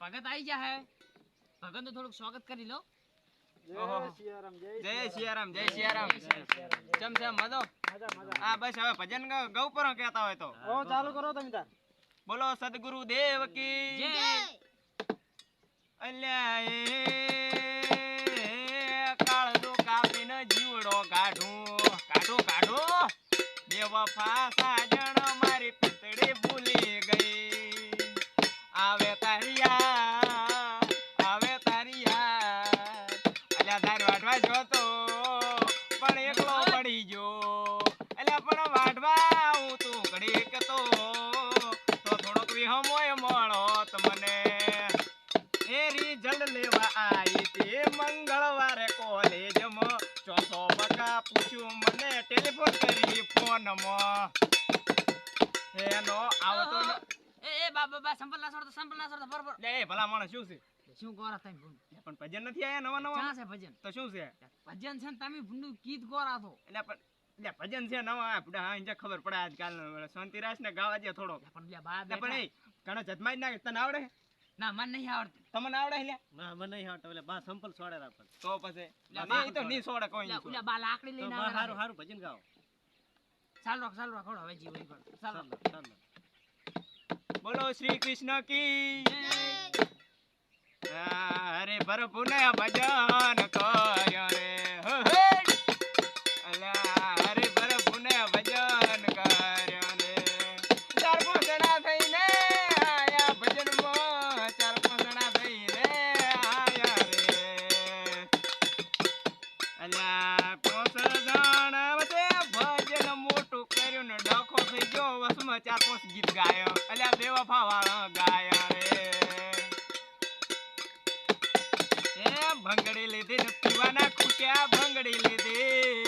ભગત આવી જા હે. ભગતનું થોડુંક સ્વાગત કરી લો. ઓહો. જય સિયારામ જય સિયારામ ચમ ચમ મજો? હા બસ હવે ભજન ગૌ પર કહેતા હોય તો. ચાલુ કરો તમે તાર. બોલો સદગુરુ દેવ કી જય. અલ્યા એ કાળજો કાપીને જીવડો કાઢું. કાઢો કાઢો. બેવફા સાજણ મારી પિતળી ભૂલી ગઈ. આવે રિઝલ્ટ લેવા આવી તે મંગળવારે કોલેજમાં. ચોથો બકા પૂછ્યું મને ટેલિફોન કરી ફોનમાં. એનો આવતો એ એ બા સંપલ ના છોડતો સંપલ ના છોડતો બરોબર. લે એ ભલા માણસ શું છે? શું ગોરા તમે ભૂંડ? પણ ભજન નથી આયા નવા નવા? ક્યાં છે ભજન? તો શું છે? ભજન છે ને તમે ભૂંડું ગીત ગોરા તો એટલે પણ એટલે ભજન છે નવા આપણે હા ઇંજા ખબર પડે આજકાલ શાંતિરાજ ને ગાવા દે થોડો પણ લે બા પણ એ ઘણા જતમાઈ નાખે તને આવડે? ના મને નહીં આવડતું. તમને આવડે લે ના મને નહીં આવડતું એટલે બા સંપલ સોડે રાખો તો પછી લે, નહીં, તો ની સોડે કોઈ નહીં ઉલા બા લાકડી લઈને આવે હારું હારું ભજન ગાઓ. ચાલ રોક ચાલ રોક હવે જીવ ઈ કર ચાલ ચાલો બોલો શ્રી કૃષ્ણ કી. અરે પ્રભુ ને ભજન. વસમાં ચાર પાંચ ગીત ગાયો. અલ્યા બેવફા વાળા ગાયા રે. એ ભંગડી લીધી ને પીવાના ખૂટ્યા ભંગડી લીધી.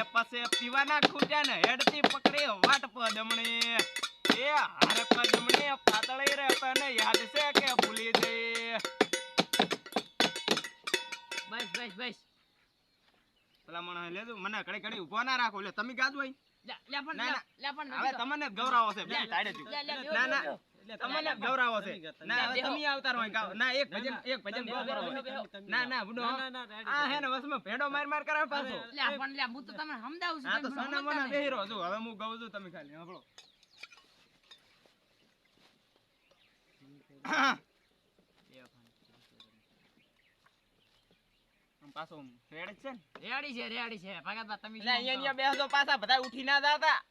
એ પછી પીવાના ખૂટ્યા ને હેડતી પકડી વાટ પદમણી એ હારે પદમણી પાતળી રે તને યાદ છે કે ભૂલી જઈ. બસ બસ બસ. પેલા મને લેજો મને ઘડી ઘડી ઊભો ના રાખો. એટલે તમે ગાજો અહીં. લે લે પણ ના, લે, ના. લે પણ હવે તમને જ છે બે તાડે જો લે, લે, બેહો, ના. ના તમને જ છે ના તમે આવતા રહો ના એક ભજન એક ભજન બેહો, ગાઓ બેહો, બરોબર. બેહો. ના ના બુડો. ના ના ના રેડી, આ હે ને વસમાં ભેડો માર માર કરે પાછો. લે પણ લે હું તો તમને સમજાવું છું હા તો તમે સોના સમજતા મોના નહીં. બેહી રહો છો હવે હું ગાઉં છું તમે ખાલી પાછો રેડ છે ને? રેડી છે રેડી છે. તમે એટલે અહીંયા કરો? પાછા બધા ઉઠી ના જાતા.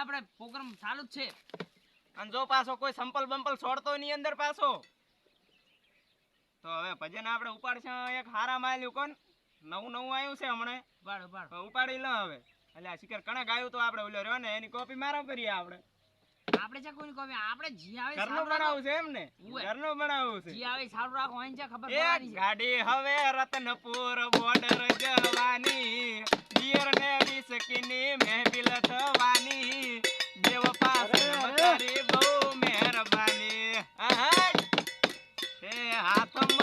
આપણે પ્રોગ્રામ ચાલુ જ છે. અને જો પાછો કોઈ સંપલ બંપલ છોડતો ની અંદર પાછો. તો હવે ભજન આપણે ઉપાડશે એક હારા માલ્યું કોણ? નવું નવું આવ્યું છે હમણે. ઉપાડ ઉપાડ. ઉપાડી લો હવે. એટલે આ શિખર કણે ગાયું તો આપણે ઓલો રહ્યો ને એની કોપી મારો કરીએ આપણે. આપણે છે કોઈની કોપી આપણે જી આવે ઘરનો બનાવું છે એમ ને? ઘરનો બનાવું છે. જી આવે સારું રાખો અહીં છે ખબર એક પડવાની છે. ગાડી હવે રતનપુર બોર્ડર જવાની. બિયર ને વિસકીની મહેફિલ થવાની. દેવ પાસે તારી બહુ મહેરબાની. હે તે હાથમાં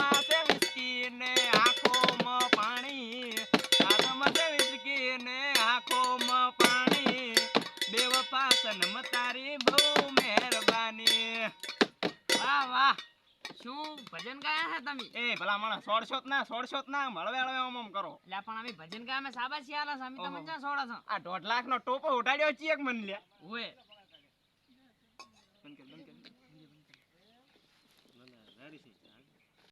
પાસન તારી બહુ મહેરબાની. વાહ વાહ. શું ભજન ગાયા છે તમે? એ ભલા માણસ સોળશો જ ના સોળશો જ ના મળવે હળવે ઓમ ઓમ કરો. એટલે પણ અમે ભજન ગાયા અમે સાબાસી આલા છે અમે. તમને ક્યાં સોડા છો. આ દોઢ લાખ નો ટોપો ઉઠાડ્યો ચીક મન લ્યા ઓય.